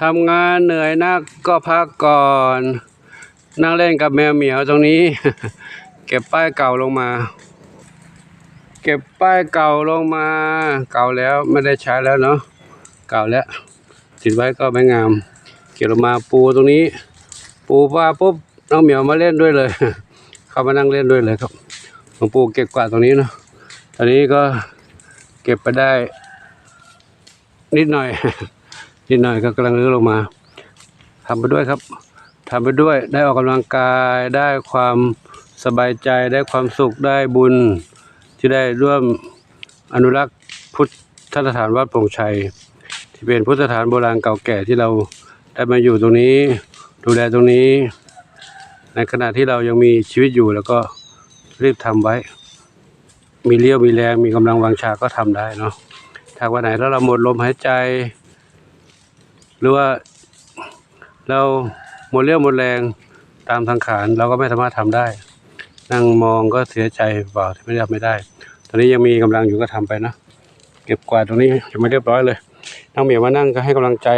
ทำงานเหนื่อยนักก็พักก่อน นั่งเล่นกับแมวเหมียวตรงนี้ เก็บป้ายเก่าลงมา เก็บป้ายเก่าลงมา เก่าแล้วไม่ได้ใช้แล้วเนาะเก่าแล้วติดไว้ก็ไม่งาม เก็บลงมาปูตรงนี้ ปูว่าปุ๊บน้องเหมียวมาเล่นด้วยเลย เข้ามานั่งเล่นด้วยเลยครับหลวงปู่เก็บกวาดตรงนี้เนาะตอนนี้ก็เก็บไปได้นิดหน่อย นิดหน่อยก็กำลังรื้อลงมาทำไปด้วยครับทำไปด้วยได้ออกกำลังกายได้ความสบายใจได้ความสุขได้บุญ ที่ได้ร่วมอนุรักษ์พุทธสถานวัดปงชัย ที่เป็นพุทธสถานโบราณเก่าแก่ที่เราได้มาอยู่ตรงนี้ดูแลตรงนี้ ในขณะที่เรายังมีชีวิตอยู่แล้วก็รีบทำไว้ มีเลี้ยวมีแรงมีกำลังวังชาก็ทำได้เนาะถ้าวันไหนแล้วเราหมดลมหายใจ หรือว่าเราหมดเรี่ยวหมดแรงตามสังขารเราก็ไม่สามารถทำได้ นั่งมองก็เสียใจเปล่าที่ไม่ทำไม่ได้ ตอนนี้ยังมีกำลังอยู่ก็ทำไปนะเก็บกวาดตรงนี้ยังไม่เรียบร้อยเลยน้องเหมียวมานั่งก็ให้กำลังใจ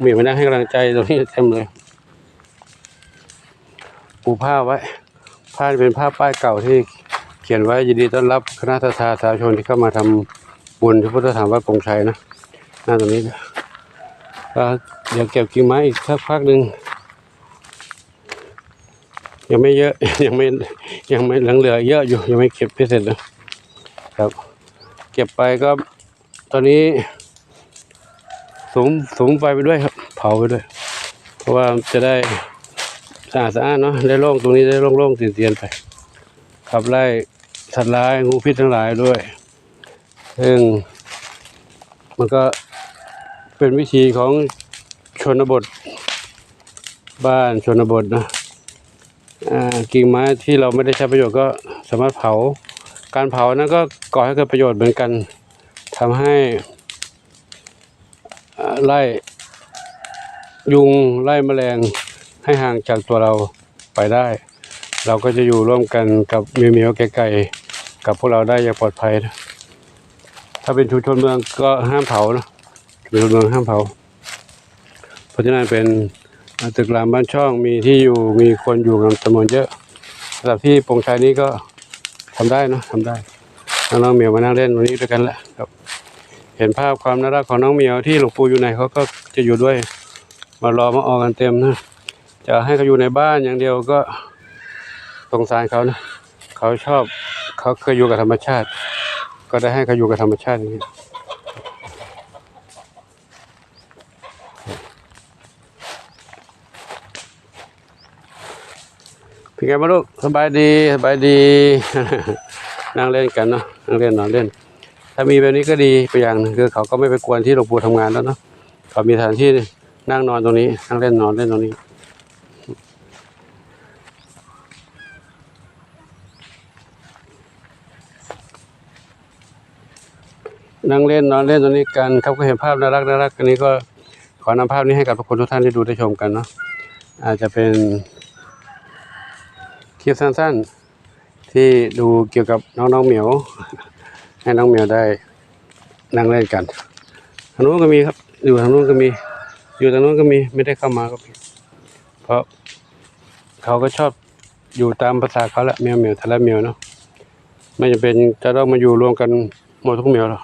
เหมียวมานั่งให้กำลังใจตรงนี้เต็มเลยปูผ้าไว้ผ้าเป็นผ้าป้ายเก่าที่เขียนไว้ยินดีต้อนรับคณะทศาสาชนที่เข้ามาทำบุญที่พุทธสถานวัดปงชัยนะหน้าตรงนี้ ก็เดี๋ยวเก็บกิ่งไม้อีกสักพักหนึ่งยังไม่เยอะยังไม่ยังไม่หลือเหลือเยอะอยู่ยังไม่เก็บไม่เสร็จนะครับ เก็บไปก็ตอนนี้สูงสูงไฟไปด้วยครับ เผาไปด้วย เพราะว่าจะได้สะอาดสะอาดเนาะได้โล่งตรงนี้ได้โล่งๆเตียนๆไปขับไล่สัตว์ร้ายงูพิษทั้งหลายด้วย ซึ่งมันก็ เป็นวิธีของชนบท บ้านชนบทนะกิ่งไม้ที่เราไม่ได้ใช้ประโยชน์ก็สามารถเผา การเผานั้นก็ก่อให้เกิดประโยชน์เหมือนกันทำให้ไล่ยุงไล่แมลงให้ห่างจากตัวเราไปได้ เราก็จะอยู่ร่วมกันกับเมียวเมียวไกลๆกับพวกเราได้อย่างปลอดภัยนะถ้าเป็นชุมชนเมืองก็ห้ามเผานะ ชุมชนเมืองห้ามเผา เพราะฉะนั้นเป็นตึกรามบ้านช่องมีที่อยู่มีคนอยู่กันจำนวนเยอะสำหรับที่ปงชัยนี้ก็ทำได้เนะทำได้น้องเหมียวมานั่งเล่นวันนี้ด้วยกันแหละครับ เห็นภาพความน่ารักของน้องเหมียวที่หลวงปู่อยู่ไหนเขาก็จะอยู่ด้วย มารอมาออกกันเต็มนะจะให้เขาอยู่ในบ้านอย่างเดียวก็สงสารเขานะเขาชอบเขาเคยอยู่กับธรรมชาติ ก็ได้ให้เขาอยู่กับธรรมชาติอย่างนี้ เป็นไงบ้างลูกสบายดีสบายดี นั่งเล่นกันเนาะนั่งเล่นนอนเล่น ถ้ามีแบบนี้ก็ดีไปอย่างนึงคือเขาก็ไม่ไปกวนที่หลวงปู่ทำงานแล้วเนาะเขามีสถานที่นั่งนอนตรงนี้นั่งเล่นนอนเล่นตรงนี้นั่งเล่นนอนเล่นตรงนี้กันครับก็เห็นภาพน่ารักน่ารักอันนี้ก็ขอนำภาพนี้ให้กับทุกคนทุกท่านได้ดูได้ชมกันเนาะอาจจะเป็น คลิปสั้นๆ ที่ดูเกี่ยวกับน้องๆเหมียว ให้น้องเหมียวได้นั่งเล่นกันทางนู้นก็มีครับ อยู่ทางนู้นก็มี อยู่ทางนู้นก็มีไม่ได้เข้ามาก็เพราะเขาก็ชอบอยู่ตามภาษาเขาแหละแมวเมียวแต่ละแมวเนาะไม่จำเป็นจะต้องมาอยู่รวมกันหมดทุกแมวหรอก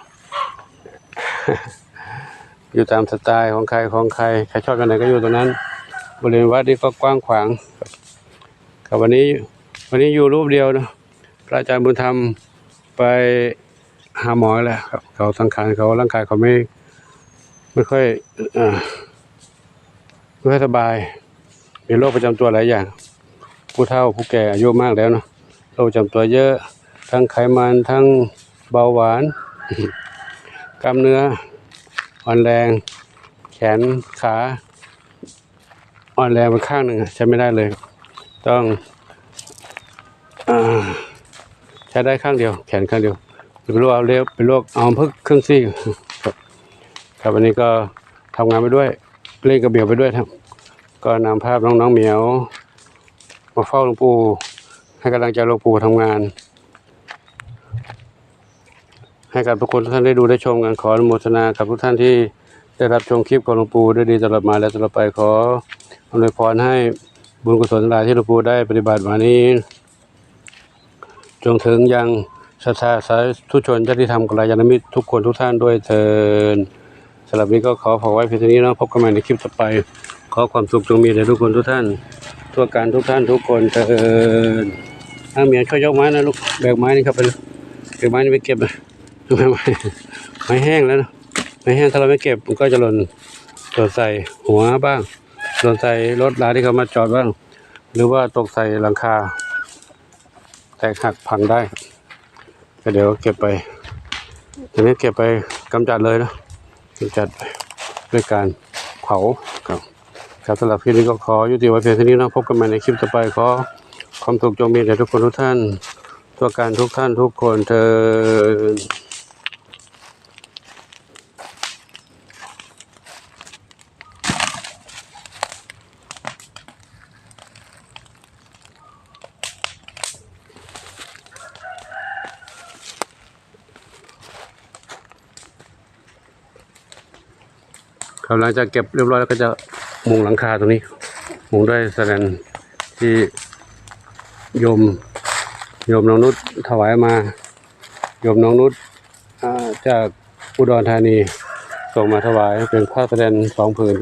อยู่ตามสไตล์ของใครของใครใครชอบตรงไหนก็อยู่ตรงนั้น บริเวณวัดนี่ก็กว้างขวาง ครับวันนี้วันนี้อยู่รูปเดียวนะพระอาจารย์บุญธรรมไปหาหมอแล้วครับ เขาสังขารเขาร่างกายเขาไม่ไม่ค่อยอไม่ค่อยสบายมีโรคประจำตัวหลายอย่าง ผู้เฒ่าผู้แก่อายุมากแล้วเนาะโรคประจำตัวเยอะ ทั้งไขมันทั้งเบาหวานกล้ามเนื้ออ่อนแรง แขนขาอ่อนแรงไปข้างหนึ่งใช้ไม่ได้เลย ต้องอใช้ได้ข้างเดียว แขนข้างเดียวเป็นโรคเอาเลี้ยวเป็นโรคเอาพึกษ์ครึ่องซี่ครับครับวันนี้ก็ทำงานไปด้วยเล่นกระเบียวไปด้วยครับ ก็นำภาพน้องๆเหมียว มาเฝ้าหลวงปู่ให้กำลังใจหลวงปู่ทำงาน ให้กับทุกคนทุกท่านได้ดูได้ชมกันขออนุโมทนากับทุกท่านที่ได้รับชมคลิปของหลวงปู่ด้วยดีตลอดมาและตลอดไปขออวยพรให้ บุญกุศลหลายที่หลวงปู่ได้ปฏิบัติมานี้ จงถึงยังศรัทธาสาธุชนญาติธรรมกัลยาณมิตรทุกคนทุกท่านด้วยเทินสำหรับนี้ก็ขอฝากไว้เพียงเท่านี้นะพบกันใหม่ในคลิปต่อไป ขอความสุขจงมีแด่ทุกคนทุกท่าน ทั่วการทุกท่านทุกคนเทินถ้าเมียช่วยยกไม้นะลูกแบกไม้นี่เข้าไปเลยแบกไม้นี่ไปเก็บนะไม้ไม้ไม้แห้งแล้วนะไม้แห้งถ้าเราไม่เก็บมันก็จะหล่นหล่นใส่หัวบ้าง หล่นใส่รถลาที่เขามาจอดบ้าง หรือว่าตกใส่หลังคา แตกหักพังได้ก็เดี๋ยวเก็บไปทีนี้เก็บไปกำจัดเลยนะกำจัดด้วยการเผาครับครับสำหรับคลิปนี้ก็ขอยุติไว้เพียงเท่านี้นะพบกันใหม่ในคลิปต่อไปขอความสุขจงมีแด่ทุกคนทุกท่านทั่วการทุกท่านทุกคนเธอ ครับหลังจากเก็บเรียบร้อยแล้วก็จะมุงหลังคาตรงนี้ มุงด้วยแสดงที่โยมโยมน้องนุชถวายมาโยมน้องนุชจากอุดรธานีส่งมาถวายเป็นผ้าแสดงสองผืน